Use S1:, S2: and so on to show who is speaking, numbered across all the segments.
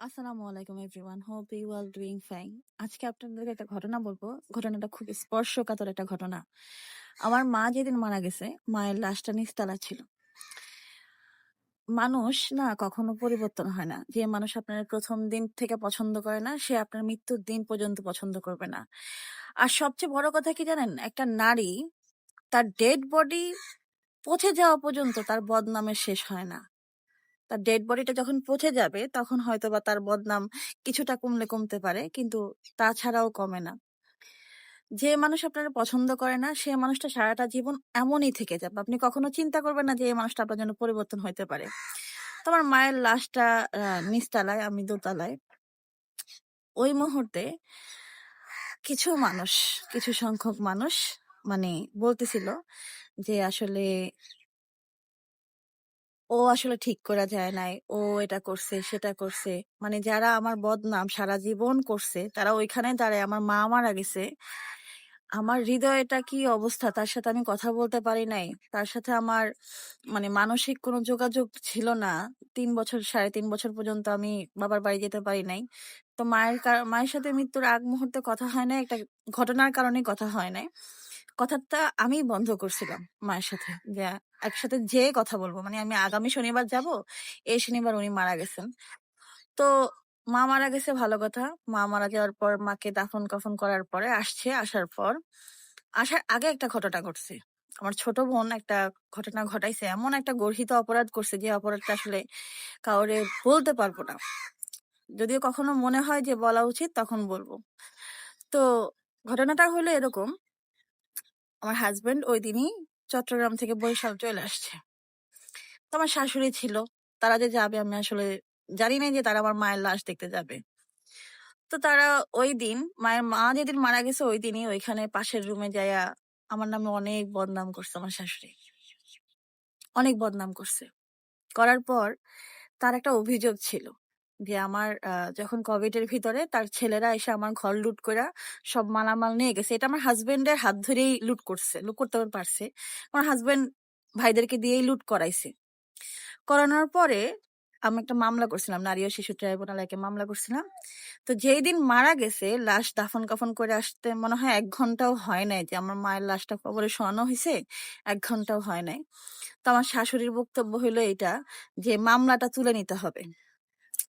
S1: আসসালামু আলাইকুম everyone hope you are doing fine আজকে আপনাদেরকে একটা ঘটনা বলব। ঘটনাটা খুব স্পর্শকাতর একটা ঘটনা। আমার মা যেদিন মারা গেছে, মায়ের লাশটা নিস্তালা ছিল। মানুষ না কখনো পরিবর্তন হয় না। যে মানুষ আপনার প্রথম দিন থেকে পছন্দ করে না, সে আপনার মৃত্যুর দিন পর্যন্ত পছন্দ করবে না। আর সবচেয়ে বড় কথা কি জানেন? একটা নারী তার ডেড বডি পচে যাওয়া পর্যন্ত তার বদনামের শেষ হয় না। তার ডেড বডিটা যখন পচে যাবে, তখন হয়তো বা তার বদনাম কিছুটা কমলে কমতে পারে, কিন্তু তাছাড়াও কমে না। যে মানুষ আপনারা পছন্দ করে না, সে মানুষটা সারাটা জীবন এমনই থেকে যাবে। আপনি কখনো চিন্তা করবেন না যে এই মানুষটা আপনার জন্য পরিবর্তন হইতে পারে। তোমার মায়ের লাশটা নিচতলায়, আমি দোতলায়। ওই মুহূর্তে কিছু মানুষ, কিছু সংখ্যক মানুষ মানে বলতেছিল যে আসলে ও আসলে ঠিক করা যায় নাই। ও এটা করছে, সেটা করছে। মানে যারা আমার বদনাম সারা জীবন করছে, তারা ওইখানে দাঁড়ায়। আমার মা মারা গেছে। আমার হৃদয়টা কি অবস্থা? তার সাথে আমি কথা বলতে পারি নাই। তার সাথে আমার মানে মানসিক কোনো যোগাযোগ ছিল না। তিন বছর, সাড়ে তিন বছর পর্যন্ত আমি বাবার বাড়ি যেতে পারি নাই। তো মায়ের মায়ের সাথে মৃত্যুর আগ মুহূর্তে কথা হয় না একটা ঘটনার কারণে কথা হয় নাই। কথাটা আমি বন্ধ করছিলাম মায়ের সাথে। যে একসাথে যে কথা বলব। মানে আমি আগামী শনিবার যাব এই শনিবার উনি মারা গেছেন। তো মা মারা গেছে ভালো কথা। মা মারা যাওয়ার পর মাকে দাফন কাফন করার পরে আসছে, আসার পর আসার আগে একটা ঘটনা ঘটছে। আমার ছোট বোন একটা ঘটনা ঘটাইছে, এমন একটা গর্হিত অপরাধ করছে যে অপরাধটা আসলে কাউরে বলতে পারব না। যদিও কখনো মনে হয় যে বলা উচিত তখন বলব। তো ঘটনাটা হলো এরকম আমার হাজবেন্ড ওই দিনই চট্টগ্রাম থেকে বরিশাল চলে আসছে। তো আমার শাশুড়ি ছিল, তারা যে যাবে আমি আসলে জানি না যে তারা আমার মায়ের লাশ দেখতে যাবে। তো তারা ওই দিন, মায়ের মা যেদিন মারা গেছে ওই দিনই ওইখানে পাশের রুমে যাইয়া আমার নামে অনেক বদনাম করছে আমার শাশুড়ি। অনেক বদনাম করছে। করার পর তার একটা অভিযোগ ছিল। যে আমার যখন কোভিড এর ভিতরে তার ছেলেরা এসে আমার ঘর লুট করে সব মালামাল নিয়ে গেছে। এটা আমার হাজবেন্ডের হাত ধরেই লুট করছে, লুট করতে পারছে। আমার হাজবেন্ড ভাইদেরকে দিয়েই লুট করাইছে। করানোর পরে আমি একটা মামলা করছিলাম, নারী ও শিশু ট্রাইব্যুনালে মামলা করছিলাম। তো যেই দিন মারা গেছে, লাশ দাফন কাফন করে আসতে মনে হয় এক ঘন্টাও হয় নাই যে আমার মায়ের লাশটা কবরে শোয়ানো হয়েছে এক ঘন্টাও হয় নাই। তো আমার শাশুড়ির বক্তব্য হলো এটা যে মামলাটা তুলে নিতে হবে।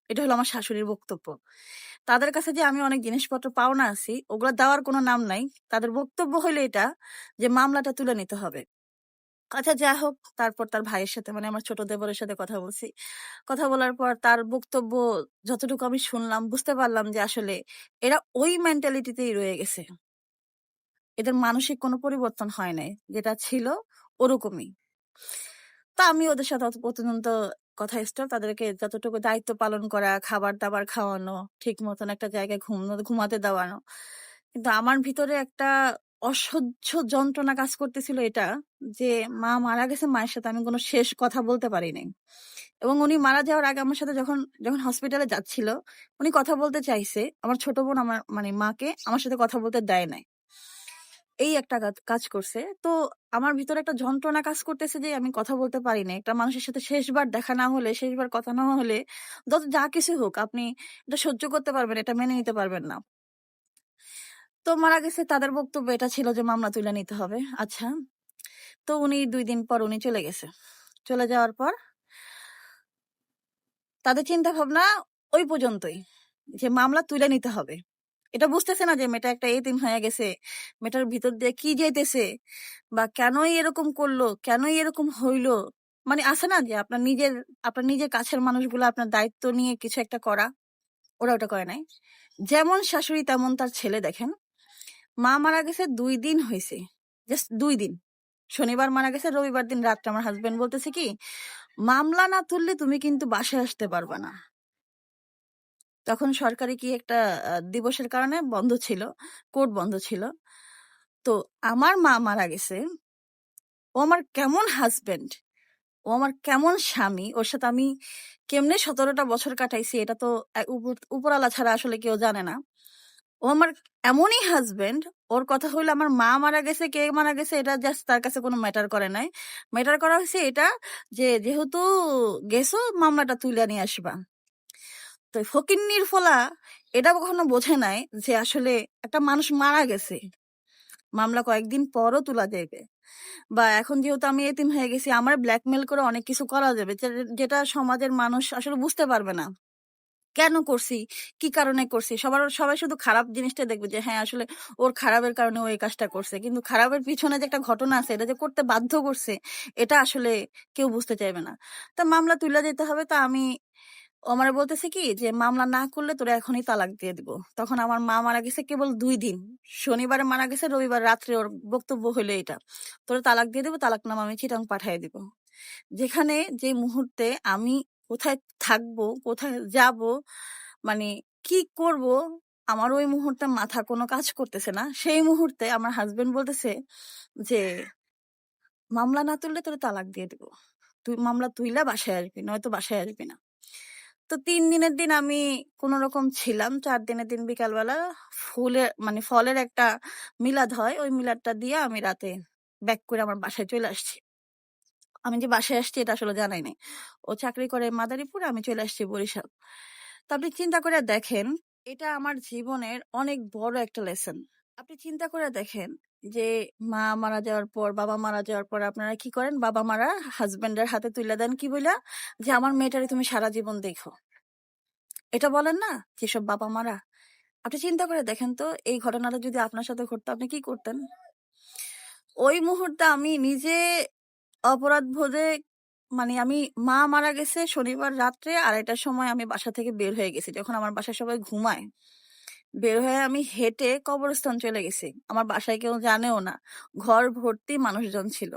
S1: এটা হলো আমার শাশুড়ির বক্তব্য। তাদের কাছে যে আমি অনেক জিনিসপত্র পাওনা আছি, ওগুলো দেওয়ার কোনো নাম নাই। তাদের বক্তব্য হলো এটা যে মামলাটা তুলে নিতে হবে। আচ্ছা যা হোক, তারপর তার ভাইয়ের সাথে মানে আমার ছোট দেবরের সাথে কথা বলছি। কথা বলার পর তার বক্তব্য যতটুকু আমি শুনলাম, বুঝতে পারলাম যে আসলে এরা ওই মেন্টালিটিতেই রয়ে গেছে। এদের মানসিক কোনো পরিবর্তন হয় নাই। যেটা ছিল ওরকমই। তা আমি ওদের সাথে অত পর্যন্ত কথা স্টপ তাদেরকে যতটুকু দায়িত্ব পালন করা খাবার দাবার খাওয়ানো, ঠিক মতন একটা জায়গায় ঘুম, ঘুমাতে দেওয়ানো। কিন্তু আমার ভিতরে একটা অসহ্য যন্ত্রণা কাজ করতেছিল এটা যে, মা মারা গেছে মায়ের সাথে আমি কোনো শেষ কথা বলতে পারি নাই। এবং উনি মারা যাওয়ার আগে আমার সাথে যখন যখন হসপিটালে যাচ্ছিল, উনি কথা বলতে চাইছে। আমার ছোট বোন আমার মানে মাকে আমার সাথে কথা বলতে দেয় নাই। এই একটা কাজ- করছে। তো আমার ভিতরে একটা যন্ত্রণা কাজ করতেছে যে আমি কথা বলতে পারি না একটা মানুষের সাথে শেষবার দেখা না হলে, শেষবার কথা না হলে, যত, যা কিছু হোক, আপনি এটা সহ্য করতে পারবেন, এটা মেনে নিতে পারবেন না। তো মারা গেছে, তাদের বক্তব্য এটা ছিল যে মামলা তুলে নিতে হবে। আচ্ছা তো উনি দুই দিন পর উনি চলে গেছে। চলে যাওয়ার পর তাদের চিন্তা ভাবনা ওই পর্যন্তই যে মামলা তুলে নিতে হবে। এটা বুঝতেছে না যে মেয়েটা একটা এতিম হয়ে গেছে। মেয়েটার ভিতর দিয়ে কি যেতেছে বা কেনই এরকম করল? কেনই এরকম হইল? মানে আছে না যে আপনার নিজের আপনার নিজের কাছের মানুষগুলো আপনার দায়িত্ব নিয়ে কিছু একটা করা, ওরা ওটা করে নাই। যেমন শাশুড়ি তেমন তার ছেলে দেখেন, মা মারা গেছে দুই দিন হয়েছে জাস্ট দুই দিন। শনিবার মারা গেছে, রবিবার দিন রাত্রে। আমার হাজবেন্ড বলতেছে কি, মামলা না তুললে তুমি কিন্তু বাসায় আসতে পারবে না। তখন সরকারি কি একটা দিবসের কারণে বন্ধ ছিল, কোর্ট বন্ধ ছিল। তো আমার মা মারা গেছে। ও আমার কেমন হাজবেন্ড ও আমার কেমন স্বামী? ওর সাথে আমি কেমনে সতেরোটা বছর কাটাইছি এটা তো এক উপর- উপরওয়ালা ছাড়া আসলে কেউ জানে না। ও আমার এমনই হাজবেন্ড ওর কথা হইল আমার মা মারা গেছে, কে মারা গেছে এটা জাস্ট তার কাছে কোনো ম্যাটার করে নাই। ম্যাটার করা হয়েছে এটা যে, যেহেতু গেছো মামলাটা তুলে নিয়ে আসবা। তো ফকিন্নির ফলা এটা কখনো বোঝে নাই যে আসলে একটা মানুষ মারা গেছে। মামলা কয়েকদিন পরও তোলা যাবে বা এখন যেহেতু আমি এতিম হয়ে গেছি, আমার ব্ল্যাকমেল করে অনেক কিছু করা যাবে যেটা সমাজের মানুষ আসলে বুঝতে পারবে না। কেন করছি? কি কারণে করছি? সবার, সবাই শুধু খারাপ জিনিসটা দেখবে যে হ্যাঁ আসলে ওর খারাপের কারণে ও এই কাজটা করছে। কিন্তু খারাপের পিছনে যে একটা ঘটনা আছে, এটা যে করতে বাধ্য করছে, এটা আসলে কেউ বুঝতে চাইবে না। তা মামলা তুলে দিতে হবে, তা আমি আমারে বলতেছে কি যে, মামলা না করলে তোরা এখনই তালাক দিয়ে দিব। তখন আমার মা মারা গেছে কেবল দুই দিন। শনিবারে মারা গেছে, রবিবার রাত্রে ওর বক্তব্য হইল এটা তোরা তালাক দিয়ে দেবো তালাক নাম আমি চিটাং পাঠিয়ে দিব। যেখানে যে মুহূর্তে আমি কোথায় থাকব, কোথায় যাব মানে কি করব, আমার ওই মুহূর্তে মাথা কোনো কাজ করতেছে না। সেই মুহূর্তে আমার হাজবেন্ড বলতেছে যে, মামলা না তুললে তোরা তালাক দিয়ে দিব। তুই মামলা তুইলা বাসায় আসবি, নয়তো বাসায় আসবি না। তো তিন দিনের দিন আমি কোন রকম ছিলাম। চার দিনের দিন বিকালবেলা ফুলের মানে ফলের একটা মিলাদ হয়। ওই মিলাদটা দিয়ে আমি রাতে ব্যাক করে আমার বাসায় চলে আসছি। আমি যে বাসায় আসছি এটা আসলে জানাই নাই। ও চাকরি করে মাদারীপুরে, আমি চলে আসছি বরিশাল। তো আপনি চিন্তা করে দেখেন, এটা আমার জীবনের অনেক বড় একটা লেসন। আপনি চিন্তা করে দেখেন যে, মা মারা যাওয়ার পর, বাবা মারা যাওয়ার পর আপনারা কি করেন? বাবা মারা হাজবেন্ডের হাতে তুলে দেন কি বইলা? যে, আমার মেয়েটারে তুমি সারা জীবন দেখো। এটা বলেন না যেসব বাবা মারা? আপনি চিন্তা করে দেখেন তো, এই ঘটনাটা যদি আপনার সাথে ঘটতো, আপনি কি করতেন? ওই মুহূর্তে আমি নিজে অপরাধ বোধে মানে আমি, মা মারা গেছে শনিবার রাত্রে আড়াইটার সময় আমি বাসা থেকে বের হয়ে গেছি। যখন আমার বাসায় সবাই ঘুমায় বের হয়ে আমি হেঁটে কবরস্থান চলে গেছি। আমার বাসায় কেউ জানেও না, ঘর ভর্তি মানুষজন ছিল।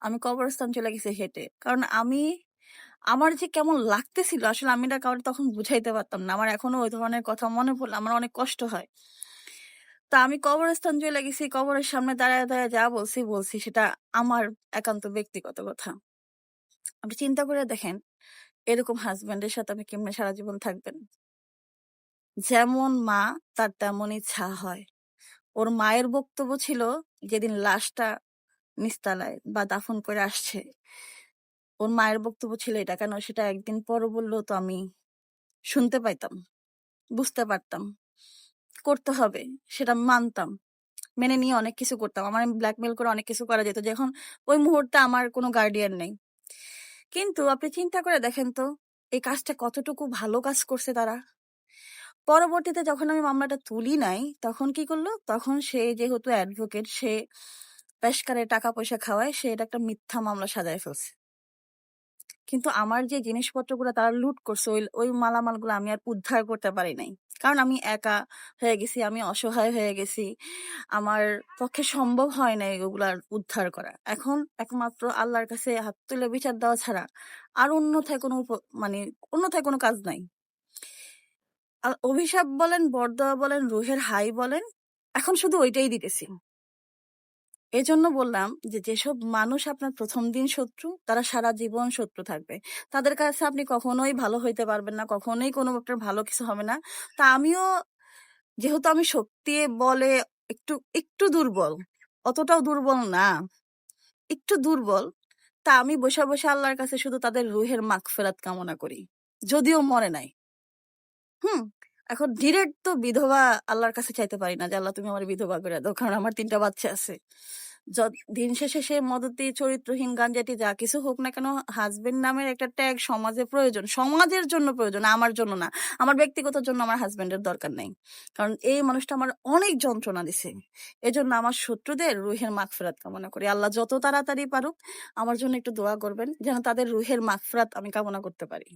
S1: আমি কবরস্থান চলে গেছি হেঁটে। কারণ আমি, আমার যে কেমন লাগতেছিল, আসলে আমি এটা কাউকে তখন বুঝাইতে পারতাম না। আমার এখনও ওই ধরনের কথা মনে পড়লে আমার অনেক কষ্ট হয়। তা আমি কবরস্থান চলে গেছি, কবরের সামনে দাঁড়ায় দাঁড়ায় যা বলছি বলছি সেটা আমার একান্ত ব্যক্তিগত কথা। আপনি চিন্তা করে দেখেন, এরকম হাজবেন্ডের সাথে আপনি কেমনে সারা জীবন থাকবেন? যেমন মা, তার তেমনই ছা হয়। ওর মায়ের বক্তব্য ছিল, যেদিন লাশটা নিস্তালায় বা দাফন করে আসছে, ওর মায়ের বক্তব্য ছিল এটা। কেন সেটা একদিন পর বলল তো আমি শুনতে পাইতাম, বুঝতে পারতাম। করতে হবে, সেটা মানতাম, মেনে নিয়ে অনেক কিছু করতাম। আমার ব্ল্যাকমেল করে অনেক কিছু করা যেত যখন ওই মুহূর্তে আমার কোনো গার্ডিয়ান নেই। কিন্তু আপনি চিন্তা করে দেখেন তো, এই কাজটা কতটুকু ভালো কাজ করছে তারা? পরবর্তীতে যখন আমি মামলাটা তুলি নাই, তখন কি করল? তখন সে যেহেতু অ্যাডভোকেট সে পেশকারে টাকা পয়সা খাওয়ায়, সে এটা একটা মিথ্যা মামলা সাজায় ফেলছে। কিন্তু আমার যে জিনিসপত্রগুলো তারা লুট করছে, ওই ওই মালামালগুলো আমি আর উদ্ধার করতে পারি নাই। কারণ আমি একা হয়ে গেছি, আমি অসহায় হয়ে গেছি, আমার পক্ষে সম্ভব হয় না এগুলা উদ্ধার করা। এখন একমাত্র আল্লাহর কাছে হাত তুলে বিচার দেওয়া ছাড়া আর অন্যথায় কোনো মানে অন্যথায় কোনো কাজ নাই। অভিশাপ বলেন, বরদোয়া বলেন, রুহের হাই বলেন, এখন শুধু ওইটাই দিতেছি। এই জন্য বললাম যে, যেসব মানুষ আপনার প্রথম দিন শত্রু, তারা সারা জীবন শত্রু থাকবে। তাদের কাছে আপনি কখনোই ভালো হইতে পারবেন না, কখনোই কোনো একটা ভালো কিছু হবে না। তা আমিও, যেহেতু আমি শক্তি বলে একটু একটু দুর্বল, অতটাও দুর্বল না, একটু দুর্বল, তা আমি বসে বসে আল্লাহর কাছে শুধু তাদের রুহের মাখ ফেরাত কামনা করি। যদিও মরে নাই। হুম, এখন ডিরেক্ট তো বিধবা আল্লাহর কাছে চাইতে পারি না যে, আল্লাহ, তুমি আমার বিধবা করে দাও। কারণ আমার তিনটা বাচ্চা আছে। দিন শেষে সে মদতি চরিত্রহীন, গাঞ্জাটি যা কিছু হোক না কেন হাজবেন্ড নামের একটা ট্যাগ সমাজে প্রয়োজন। সমাজের জন্য প্রয়োজন, আমার জন্য না। আমার ব্যক্তিগত জন্য আমার হাজবেন্ডের দরকার নেই। কারণ এই মানুষটা আমার অনেক যন্ত্রণা দিছে। এজন্য আমার শত্রুদের রুহের মাগফিরাত কামনা করি। আল্লাহ যত তাড়াতাড়ি পারুক, আমার জন্য একটু দোয়া করবেন যেন তাদের রুহের মাগফিরাত আমি কামনা করতে পারি।